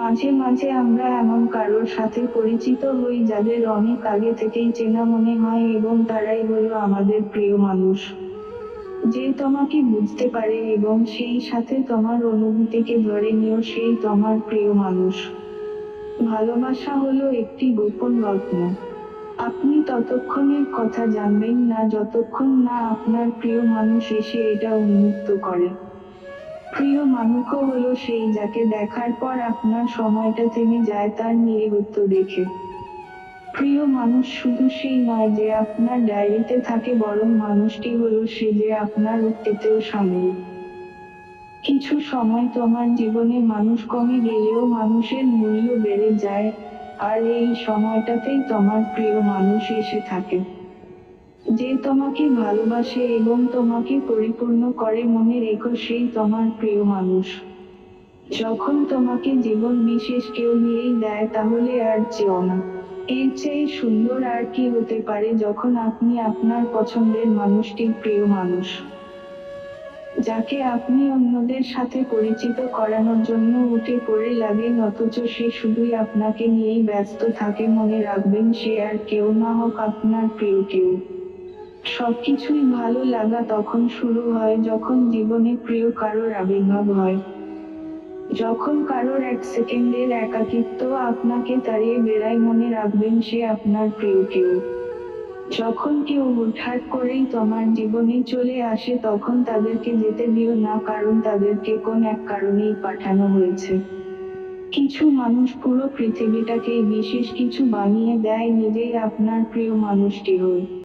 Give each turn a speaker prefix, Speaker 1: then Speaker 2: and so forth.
Speaker 1: মাঝে মাঝে আমরা এমন কারোর সাথে পরিচিত হই যাদের অনেক আগে থেকেই চেনা মনে হয় এবং তারাই হলো আমাদের প্রিয় মানুষ। যে তোমাকে বুঝতে পারে এবং সেই সাথে তোমার অনুভূতিকে ধরে নিও সেই তোমার প্রিয় মানুষ। ভালোবাসা হলো একটি গোপন রত্ন আপনি ততক্ষণের কথা জানবেন না যতক্ষণ না আপনার প্রিয় মানুষ এসে এটা উন্মুক্ত করে। প্রিয় মানুষও হলো সেই যাকে দেখার পর আপনার সময়টা থেমে যায় তার নিরবত্ব দেখে। প্রিয় মানুষ শুধু সেই নয় যে আপনার ডায়েরিতে থাকে বরং মানুষটি হলো সে যে আপনার উক্তিতেও সামিল। কিছু সময় তোমার জীবনে মানুষ কমে গেলেও মানুষের মূল্য বেড়ে যায়, আর এই সময়টাতেই তোমার প্রিয় মানুষ এসে থাকে। যে তোমাকে ভালোবাসে এবং তোমাকে পরিপূর্ণ করে মনে রেখো, সেই তোমার প্রিয় মানুষ। যখন তোমাকে জীবন বিশেষ কেউ নিয়েই দেয়, তাহলে আর চেও না। এর চেয়ে সুন্দর আর কি হতে পারে যখন আপনি আপনার পছন্দের মানুষটির প্রিয় মানুষ? যাকে আপনি অন্যদের সাথে পরিচিত করানোর জন্য উঠে পড়ে লাগেন, অথচ সে শুধুই আপনাকে নিয়েই ব্যস্ত থাকে, মনে রাখবেন সে আর কেউ না হোক আপনার প্রিয় কেউ। সবকিছুই ভালো লাগা তখন শুরু হয় যখন জীবনে প্রিয় কারোর আবির্ভাব হয়। যখন কারোর এক সেকেন্ডের একাকিত্ব আপনাকে তাড়িয়ে বেড়ায় মনে রাখবেন সে আপনার প্রিয় কেউ। যখন কেউ হুটহাট করেই তোমার জীবনে চলে আসে তখন তাদেরকে যেতে দিও না কারণ তাদেরকে কোন এক কারণেই পাঠানো হয়েছে। কিছু মানুষ পুরো পৃথিবীটাকেই বিশেষ কিছু বানিয়ে দেয় নিজেই আপনার প্রিয় মানুষটি হয়ে